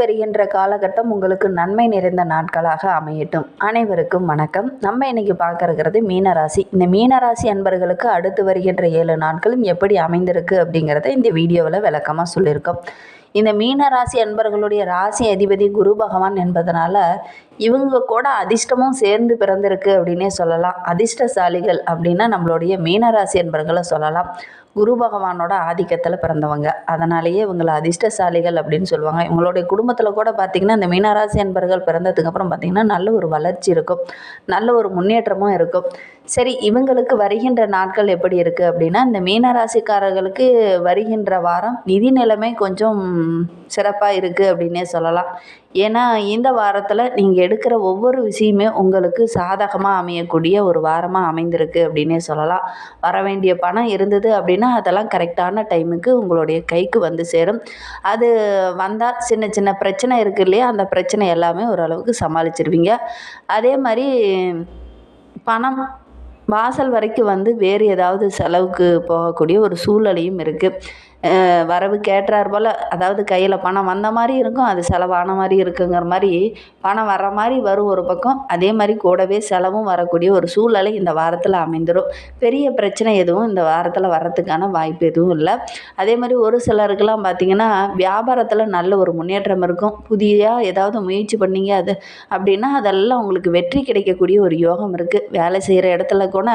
வருகின்ற காலகட்டம் உங்களுக்கு நன்மை நிறைந்த நாட்களாக அமையட்டும். அனைவருக்கும் வணக்கம். நம்ம இன்னைக்கு பார்க்க இருக்கிறது மீனராசி. இந்த மீனராசி அன்பர்களுக்கு அடுத்து வருகின்ற ஏழு நாட்களும் எப்படி அமைந்திருக்கு அப்படிங்கிறத இந்த வீடியோவில் விளக்கமாக சொல்லியிருக்கோம். இந்த மீனராசி அன்பர்களுடைய ராசி அதிபதி குரு பகவான் என்பதனால இவங்க கூட அதிர்ஷ்டமும் சேர்ந்து பிறந்திருக்கு அப்படின்னே சொல்லலாம். அதிர்ஷ்டசாலிகள் அப்படின்னா நம்மளுடைய மீனராசி அன்பர்களை சொல்லலாம். குரு பகவானோட ஆதிக்கத்தில் பிறந்தவங்க. அதனாலேயே இவங்களை அதிர்ஷ்டசாலிகள் அப்படின்னு சொல்லுவாங்க. இவங்களுடைய குடும்பத்தில் கூட பார்த்திங்கன்னா இந்த மீனராசி அன்பர்கள் பிறந்ததுக்கப்புறம் பார்த்திங்கன்னா நல்ல ஒரு வளர்ச்சி இருக்கும். நல்ல ஒரு முன்னேற்றமும் இருக்கும். சரி இவங்களுக்கு வருகின்ற நாட்கள் எப்படி இருக்குது அப்படின்னா இந்த மீனராசிக்காரர்களுக்கு வருகின்ற வாரம் நிதி நிலைமை கொஞ்சம் சிறப்பாக இருக்குது அப்படின்னே சொல்லலாம். ஏன்னா இந்த வாரத்தில் நீங்கள் எடுக்கிற ஒவ்வொரு விஷயமே உங்களுக்கு சாதகமாக அமையக்கூடிய ஒரு வாரமாக அமைந்திருக்கு அப்படின்னே சொல்லலாம். வர வேண்டிய பணம் இருந்தது அப்படின்னா அதெல்லாம் கரெக்டான டைமுக்கு உங்களுடைய கைக்கு வந்து சேரும். அது வந்தால் சின்ன சின்ன பிரச்சனை இருக்குது இல்லையா அந்த பிரச்சனை எல்லாமே ஓரளவுக்கு சமாளிச்சிருவீங்க. அதே மாதிரி பணம் வாசல் வரைக்கும் வந்து வேறு ஏதாவது செலவுக்கு போகக்கூடிய ஒரு சூழ்நிலையும் இருக்குது வரவு கேட்டுறார் போல் அதாவது கையில் பணம் வந்த மாதிரி இருக்கும் அது செலவான மாதிரி இருக்குங்கிற மாதிரி பணம் வர்ற மாதிரி வரும் ஒரு பக்கம். அதே மாதிரி கூடவே செலவும் வரக்கூடிய ஒரு சூழ்நிலை இந்த வாரத்தில் அமைந்துடும் பெரிய பிரச்சனை எதுவும் இந்த வாரத்தில் வர்றதுக்கான வாய்ப்பு எதுவும் இல்லை. அதே மாதிரி ஒரு சிலருக்கெல்லாம் பார்த்திங்கன்னா வியாபாரத்தில் நல்ல ஒரு முன்னேற்றம் இருக்கும். புதியாக ஏதாவது முயற்சி பண்ணீங்க அது அப்படின்னா அதெல்லாம் உங்களுக்கு வெற்றி கிடைக்கக்கூடிய ஒரு யோகம் இருக்குது வேலை செய்கிற இடத்துல கூட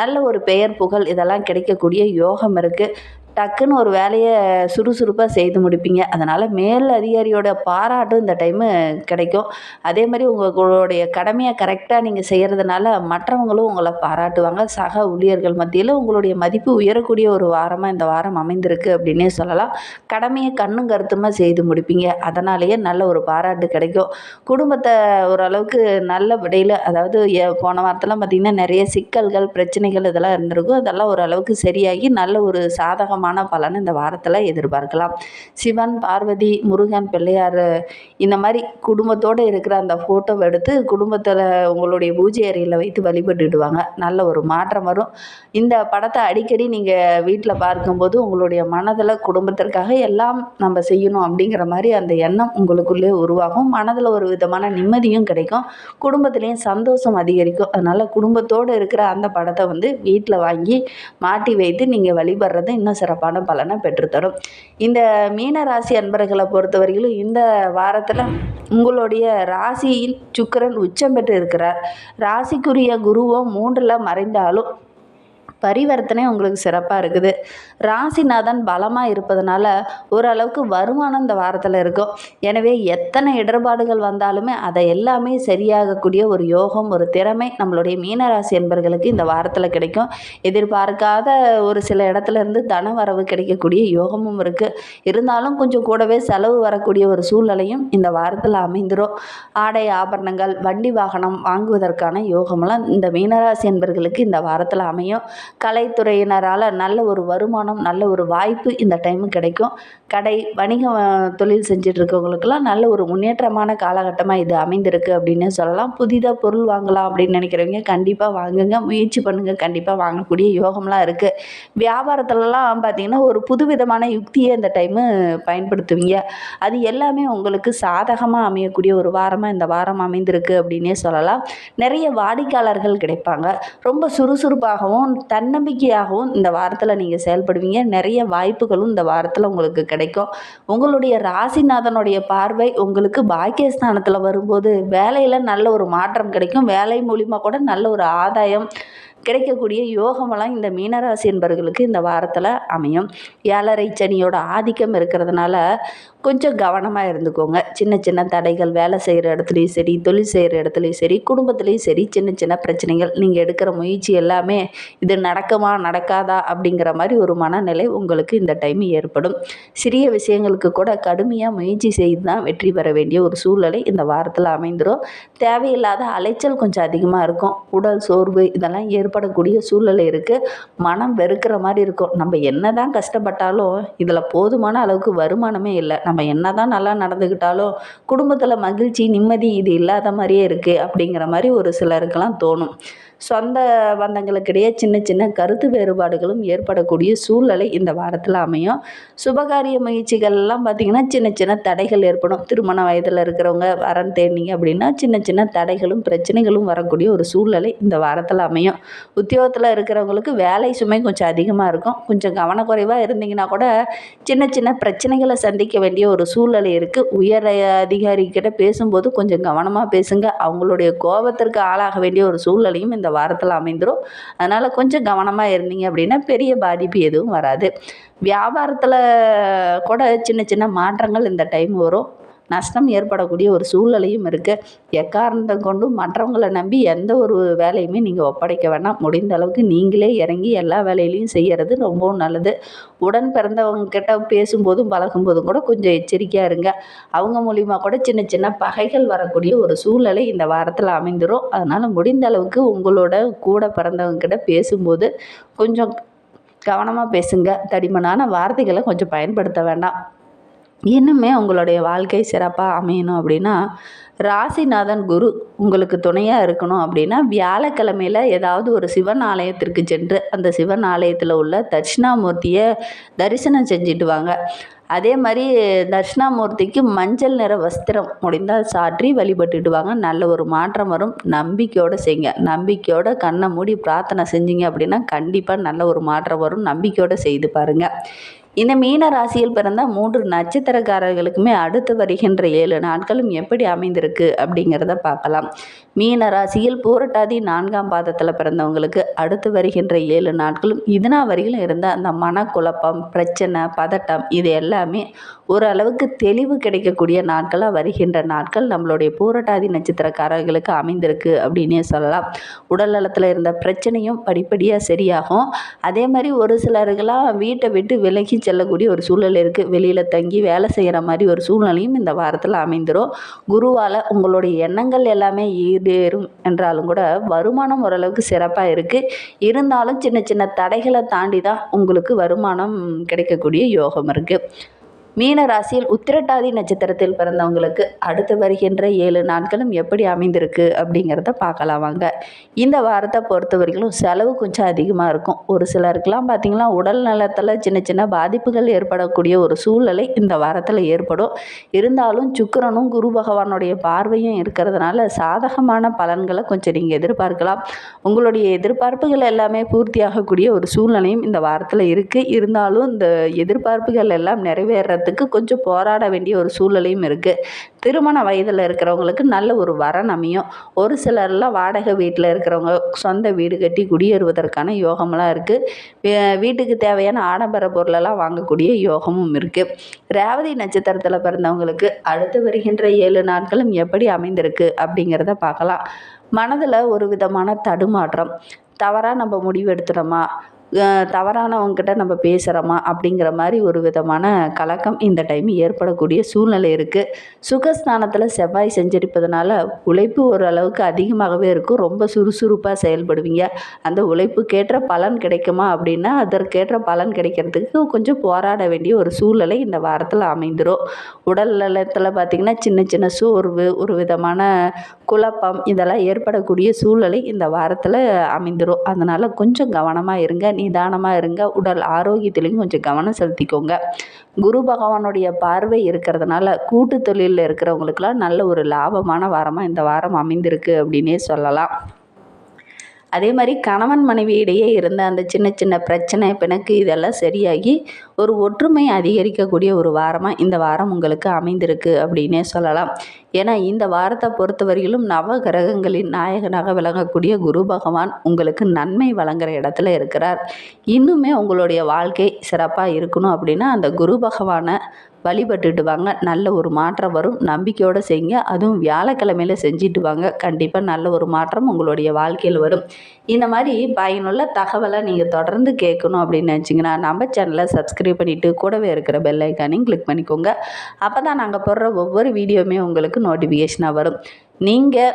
நல்ல ஒரு பெயர் புகழ் இதெல்லாம் கிடைக்கக்கூடிய யோகம் இருக்குது டக்குன்னு ஒரு வேலையை சுறுசுறுப்பாக செய்து முடிப்பீங்க. அதனால் மேல் அதிகாரியோட பாராட்டும் இந்த டைமு கிடைக்கும். அதே மாதிரி உங்களுடைய கடமையை கரெக்டாக நீங்கள் செய்கிறதுனால மற்றவங்களும் உங்களை பாராட்டுவாங்க. சக ஊழியர்கள் மத்தியில் உங்களுடைய மதிப்பு உயரக்கூடிய ஒரு வாரமாக இந்த வாரம் அமைந்திருக்கு அப்படின்னே சொல்லலாம். கடமையை கண்ணும் கருத்துமாக செய்து முடிப்பீங்க. அதனாலேயே நல்ல ஒரு பாராட்டு கிடைக்கும். குடும்பத்தை ஓரளவுக்கு நல்ல விடையில் அதாவது போன வாரத்தெல்லாம் பார்த்திங்கன்னா நிறைய சிக்கல்கள் பிரச்சனைகள் இதெல்லாம் இருந்திருக்கும். அதெல்லாம் ஓரளவுக்கு சரியாகி நல்ல ஒரு சாதகம் சாதகமான பலன் இந்த வாரத்தில் எதிர்பார்க்கலாம். சிவன் பார்வதி முருகன் பிள்ளையார் இந்த மாதிரி குடும்பத்தோடு இருக்கிற அந்த ஃபோட்டோவை எடுத்து குடும்பத்தில் உங்களுடைய பூஜை அறையில் வைத்து வழிபட்டுடுவாங்க. நல்ல ஒரு மாற்றம் வரும். இந்த படத்தை அடிக்கடி நீங்கள் வீட்டில் பார்க்கும்போது உங்களுடைய மனதில் குடும்பத்திற்காக எல்லாம் நம்ம செய்யணும் அப்படிங்கிற மாதிரி அந்த எண்ணம் உங்களுக்குள்ளே உருவாகும். மனதில் ஒரு விதமான நிம்மதியும் கிடைக்கும். குடும்பத்துலேயும் சந்தோஷம் அதிகரிக்கும். அதனால் குடும்பத்தோடு இருக்கிற அந்த படத்தை வந்து வீட்டில் வாங்கி மாட்டி வைத்து நீங்கள் வழிபடுறது இன்னும் சிறப்பான பலனை பெற்றுத்தரும். இந்த மீன ராசி அன்பர்களை பொறுத்தவரையிலும் இந்த வாரத்தில் உங்களுடைய ராசியில் சுக்கிரன் உச்சம் பெற்று இருக்கிறார் ராசிக்குரிய குருவும் மூன்றில் மறைந்தாலும் பரிவர்த்தனை உங்களுக்கு சிறப்பாக இருக்குது. ராசிநாதன் பலமாக இருப்பதனால ஓரளவுக்கு வருமானம் இந்த வாரத்தில் இருக்கும். எனவே எத்தனை இடர்பாடுகள் வந்தாலுமே அதை எல்லாமே சரியாகக்கூடிய ஒரு யோகம் ஒரு திறமை நம்மளுடைய மீனராசி என்பர்களுக்கு இந்த வாரத்தில் கிடைக்கும். எதிர்பார்க்காத ஒரு சில இடத்துல இருந்து தன வரவு கிடைக்கக்கூடிய யோகமும் இருக்குது இருந்தாலும் கொஞ்சம் கூடவே செலவு வரக்கூடிய ஒரு சூழ்நிலையும் இந்த வாரத்தில் அமைந்துரும். ஆடை ஆபரணங்கள் வண்டி வாகனம் வாங்குவதற்கான யோகமெல்லாம் இந்த மீனராசி என்பர்களுக்கு இந்த வாரத்தில் அமையும். கலைத்துறையினரால் நல்ல ஒரு வருமானம் நல்ல ஒரு வாய்ப்பு இந்த டைமு கிடைக்கும். கடை வணிக தொழில் செஞ்சுட்டு இருக்கவங்களுக்கெல்லாம் நல்ல ஒரு முன்னேற்றமான காலகட்டமாக இது அமைந்திருக்கு அப்படின்னு சொல்லலாம். புதிதாக பொருள் வாங்கலாம் அப்படின்னு நினைக்கிறவங்க கண்டிப்பாக வாங்குங்க. முயற்சி பண்ணுங்கள் கண்டிப்பாக வாங்கக்கூடிய யோகம்லாம் இருக்குது வியாபாரத்துலலாம் பார்த்தீங்கன்னா ஒரு புதுவிதமான யுக்தியை இந்த டைமு பயன்படுத்துவீங்க. அது எல்லாமே உங்களுக்கு சாதகமாக அமையக்கூடிய ஒரு வாரமாக இந்த வாரம் அமைந்திருக்கு அப்படின்னே சொல்லலாம். நிறைய வாடிக்கையாளர்கள் கிடைப்பாங்க. ரொம்ப சுறுசுறுப்பாகவும் தன்னம்பிக்கையாகவும் இந்த வாரத்தில் நீங்கள் செயல்படுவீங்க. நிறைய வாய்ப்புகளும் இந்த வாரத்தில் உங்களுக்கு கிடைக்கும். உங்களுடைய ராசிநாதனுடைய பார்வை உங்களுக்கு பாக்கியஸ்தானத்தில் வரும்போது வேலையில் நல்ல ஒரு மாற்றம் கிடைக்கும். வேலை மூலிமா கூட நல்ல ஒரு ஆதாயம் கிடைக்கக்கூடிய யோகமெல்லாம் இந்த மீனராசி என்பவர்களுக்கு இந்த வாரத்தில் அமையும். ஏழரை சனியோட ஆதிக்கம் இருக்கிறதுனால கொஞ்சம் கவனமாக இருந்துக்கோங்க. சின்ன சின்ன தடைகள் வேலை செய்கிற இடத்துலையும் சரி தொழில் செய்கிற இடத்துலையும் சரி குடும்பத்துலேயும் சரி சின்ன சின்ன பிரச்சனைகள் நீங்கள் எடுக்கிற முயற்சி எல்லாமே இது நடக்குமா நடக்காதா அப்படிங்கிற மாதிரி ஒரு மனநிலை உங்களுக்கு இந்த டைம் ஏற்படும். சிறிய விஷயங்களுக்கு கூட கடுமையாக முயற்சி செய்து தான் வெற்றி பெற வேண்டிய ஒரு சூழ்நிலை இந்த வாரத்தில் அமைந்துடும் தேவையில்லாத அலைச்சல் கொஞ்சம் அதிகமாக இருக்கும். உடல் சோர்வு இதெல்லாம் ஏற்படும் ஏற்படக்கூடிய சூழ்நிலை இருக்குது மனம் வெறுக்கிற மாதிரி இருக்கும். நம்ம என்ன தான் கஷ்டப்பட்டாலும் இதில் போதுமான அளவுக்கு வருமானமே இல்லை. நம்ம என்ன தான் நல்லா நடந்துக்கிட்டாலும் குடும்பத்தில் மகிழ்ச்சி நிம்மதி இது இல்லாத மாதிரியே இருக்குது அப்படிங்கிற மாதிரி ஒரு சிலருக்கெல்லாம் தோணும். சொந்த பந்தங்களுக்கிடையே சின்ன சின்ன கருத்து வேறுபாடுகளும் ஏற்படக்கூடிய சூழ்நிலை இந்த வாரத்தில் அமையும். சுபகாரிய முயற்சிகள்லாம் பார்த்திங்கன்னா சின்ன சின்ன தடைகள் ஏற்படும். திருமண வயதில் இருக்கிறவங்க வரன் தேடினீங்க அப்படின்னா சின்ன சின்ன தடைகளும் பிரச்சனைகளும் வரக்கூடிய ஒரு சூழ்நிலை இந்த வாரத்தில் அமையும். உத்தியோகத்தில் இருக்கிறவங்களுக்கு வேலை சுமை கொஞ்சம் அதிகமாக இருக்கும். கொஞ்சம் கவனக்குறைவாக இருந்தீங்கன்னா கூட சின்ன சின்ன பிரச்சனைகளை சந்திக்க வேண்டிய ஒரு சூழ்நிலை இருக்குது உயர் அதிகாரிக்கிட்ட பேசும்போது கொஞ்சம் கவனமாக பேசுங்க. அவங்களுடைய கோபத்திற்கு ஆளாக வேண்டிய ஒரு சூழ்நிலையும் இந்த வாரத்தில் அமைந்துடும் அதனால் கொஞ்சம் கவனமாக இருந்தீங்க அப்படின்னா பெரிய பாதிப்பு எதுவும் வராது. வியாபாரத்தில் கூட சின்ன சின்ன மாற்றங்கள் இந்த டைம் வரும். நஷ்டம் ஏற்படக்கூடிய ஒரு சூழ்நிலையும் இருக்குது எக்காரணத்தை கொண்டும் மற்றவங்களை நம்பி எந்த ஒரு வேலையுமே நீங்கள் ஒப்படைக்க வேண்டாம் முடிந்த அளவுக்கு நீங்களே இறங்கி எல்லா வேலையிலையும் செய்கிறது ரொம்பவும் நல்லது. உடன் பிறந்தவங்க கிட்ட பேசும்போதும் பழகும்போதும் கூட கொஞ்சம் எச்சரிக்கையாக இருங்க. அவங்க மூலிமா கூட சின்ன சின்ன பகைகள் வரக்கூடிய ஒரு சூழ்நிலை இந்த வாரத்தில் அமைந்துடும் அதனால் முடிந்த அளவுக்கு உங்களோட கூட பிறந்தவங்க கிட்ட பேசும்போது கொஞ்சம் கவனமாக பேசுங்க. தடிமனான வார்த்தைகளை கொஞ்சம் பயன்படுத்த வேண்டாம். இன்னுமே உங்களுடைய வாழ்க்கை சிறப்பாக அமையணும் அப்படின்னா ராசிநாதன் குரு உங்களுக்கு துணையாக இருக்கணும் அப்படின்னா வியாழக்கிழமையில் ஏதாவது ஒரு சிவன் ஆலயத்திற்கு சென்று அந்த சிவன் ஆலயத்தில் உள்ள தட்சிணாமூர்த்தியை தரிசனம் செஞ்சுட்டு வாங்க. அதே மாதிரி தட்சிணாமூர்த்திக்கு மஞ்சள் நிற வஸ்திரம் முடிந்தால் சாற்றி வழிபட்டுட்டு வாங்க. நல்ல ஒரு மாற்றம் வரும். நம்பிக்கையோடு செய்யுங்க நம்பிக்கையோடு கண்ணை மூடி பிரார்த்தனை செஞ்சீங்க அப்படின்னா கண்டிப்பாக நல்ல ஒரு மாற்றம் வரும். நம்பிக்கையோடு செய்து பாருங்கள் இந்த மீன ராசியில் பிறந்த மூன்று நட்சத்திரக்காரர்களுக்குமே அடுத்து வருகின்ற ஏழு நாட்களும் எப்படி அமைந்திருக்கு அப்படிங்கிறத பார்க்கலாம். மீன ராசியில் பூரட்டாதி நான்காம் பாதத்தில் பிறந்தவங்களுக்கு அடுத்து வருகின்ற ஏழு நாட்களும் இதனா வரையிலும் இருந்த அந்த மனக்குழப்பம் பிரச்சனை பதட்டம் இது எல்லாமே ஓரளவுக்கு தெளிவு கிடைக்கக்கூடிய நாட்களாக வருகின்ற நாட்கள் நம்மளுடைய பூரட்டாதி நட்சத்திரக்காரர்களுக்கு அமைந்திருக்கு அப்படின்னே சொல்லலாம். உடல் நலத்தில் இருந்த பிரச்சனையும் படிப்படியாக சரியாகும். அதே மாதிரி ஒரு சிலருக்கெல்லாம் வீட்டை விட்டு விலகி செல்லக்கூடிய ஒரு சூழ்நிலை இருக்குது வெளியில் தங்கி வேலை செய்கிற மாதிரி ஒரு சூழ்நிலையும் இந்த வாரத்தில் அமைந்துடும் குருவால் உங்களுடைய எண்ணங்கள் எல்லாமே ஈடேறும் என்றாலும் கூட வருமானம் ஓரளவுக்கு சிறப்பாக இருக்குது இருந்தாலும் சின்ன சின்ன தடைகளை தாண்டி தான் உங்களுக்கு வருமானம் கிடைக்கக்கூடிய யோகம் இருக்குது மீன ராசியில் உத்திரட்டாதி நட்சத்திரத்தில் பிறந்தவங்களுக்கு அடுத்து வருகின்ற ஏழு நாட்களும் எப்படி அமைந்திருக்கு அப்படிங்கிறத பார்க்கலாம் வாங்க. இந்த வாரத்தை பொறுத்த வரைக்கும் செலவு கொஞ்சம் அதிகமாக இருக்கும். ஒரு சிலருக்கெல்லாம் பார்த்திங்கன்னா உடல் நலத்தில் சின்ன சின்ன பாதிப்புகள் ஏற்படக்கூடிய ஒரு சூழ்நிலை இந்த வாரத்தில் ஏற்படும். இருந்தாலும் சுக்கரனும் குரு பகவானுடைய பார்வையும் இருக்கிறதுனால சாதகமான பலன்களை கொஞ்சம் நீங்கள் எதிர்பார்க்கலாம். உங்களுடைய எதிர்பார்ப்புகள் எல்லாமே பூர்த்தியாகக்கூடிய ஒரு சூழ்நிலையும் இந்த வாரத்தில் இருக்குது இருந்தாலும் இந்த எதிர்பார்ப்புகள் எல்லாம் நிறைவேற பெறத்துக்கு கொஞ்சம் போராட வேண்டிய ஒரு சூழ்நிலையும் இருக்குது திருமண வயதில் இருக்கிறவங்களுக்கு நல்ல ஒரு வரன் அமையும். ஒரு சிலர்லாம் வாடகை வீட்டில் இருக்கிறவங்க சொந்த வீடு கட்டி குடியேறுவதற்கான யோகமெல்லாம் இருக்குது வீட்டுக்கு தேவையான ஆடம்பர பொருளெல்லாம் வாங்கக்கூடிய யோகமும் இருக்குது ரேவதி நட்சத்திரத்தில் பிறந்தவங்களுக்கு அடுத்து வருகின்ற ஏழு நாட்களும் எப்படி அமைந்திருக்கு அப்படிங்கிறத பார்க்கலாம். மனதில் ஒரு விதமான தடுமாற்றம். தவறாக நம்ம முடிவு எடுத்துட்டோமா? தவறானவங்கக்கிட்ட நம்ம பேசுகிறோமா அப்படிங்கிற மாதிரி ஒரு விதமான கலக்கம் இந்த டைம் ஏற்படக்கூடிய சூழ்நிலை இருக்குது சுகஸ்தானத்தில் செவ்வாய் செஞ்சிருப்பதனால உழைப்பு ஓரளவுக்கு அதிகமாகவே இருக்கும். ரொம்ப சுறுசுறுப்பாக செயல்படுவீங்க. அந்த உழைப்புக்கேற்ற பலன் கிடைக்குமா அப்படின்னா அதற்கேற்ற பலன் கிடைக்கிறதுக்கு கொஞ்சம் போராட வேண்டிய ஒரு சூழ்நிலை இந்த வாரத்தில் அமைந்துடும் உடல் நலத்தில் பார்த்திங்கன்னா சின்ன சின்ன சோர்வு ஒரு விதமான குழப்பம் இதெல்லாம் ஏற்படக்கூடிய சூழ்நிலை இந்த வாரத்தில் அமைந்துடும் அதனால் கொஞ்சம் கவனமாக இருங்க நிதானமாக இருங்க உடல் ஆரோக்கியத்திலையும் கொஞ்சம் கவனம் செலுத்திக்கோங்க. குரு பகவானுடைய பார்வை இருக்கிறதுனால கூட்டு தொழிலில் இருக்கிறவங்களுக்கெல்லாம் நல்ல ஒரு லாபமான வாரமாக இந்த வாரம் அமைந்திருக்கு அப்படின்னே சொல்லலாம். அதே மாதிரி கணவன் மனைவி இடையே இருந்த அந்த சின்ன சின்ன பிரச்சனை பிணக்கு இதெல்லாம் சரியாகி ஒரு ஒற்றுமை அதிகரிக்கக்கூடிய ஒரு வாரமாக இந்த வாரம் உங்களுக்கு அமைந்திருக்கு அப்படின்னே சொல்லலாம். ஏன்னா இந்த வாரத்தை பொறுத்தவரையிலும் நவ கிரகங்களின் நாயகனாக விளங்கக்கூடிய குரு பகவான் உங்களுக்கு நன்மை வழங்குற இடத்துல இருக்கிறார். இன்னுமே உங்களுடைய வாழ்க்கை சிறப்பாக இருக்கணும் அப்படின்னா அந்த குரு பகவானை வழிபட்டுட்டு வாங்க நல்ல ஒரு மாற்றம் வரும். நம்பிக்கையோடு செய்யுங்க. அதுவும் வியாழக்கிழமையில் செஞ்சுட்டு வாங்க கண்டிப்பாக நல்ல ஒரு மாற்றம் உங்களுடைய வாழ்க்கையில் வரும். இந்த மாதிரி பயனுள்ள தகவலை நீங்கள் தொடர்ந்து கேட்கணும் அப்படின்னு நினச்சிங்கன்னா நம்ம சேனலை சப்ஸ்கிரைப் பண்ணிவிட்டு கூடவே இருக்கிற பெல் ஐக்கானையும் கிளிக் பண்ணிக்கோங்க. அப்போ தான் நாங்கள் போடுற ஒவ்வொரு வீடியோவுமே உங்களுக்கு நோட்டிஃபிகேஷனாக வரும். நீங்கள்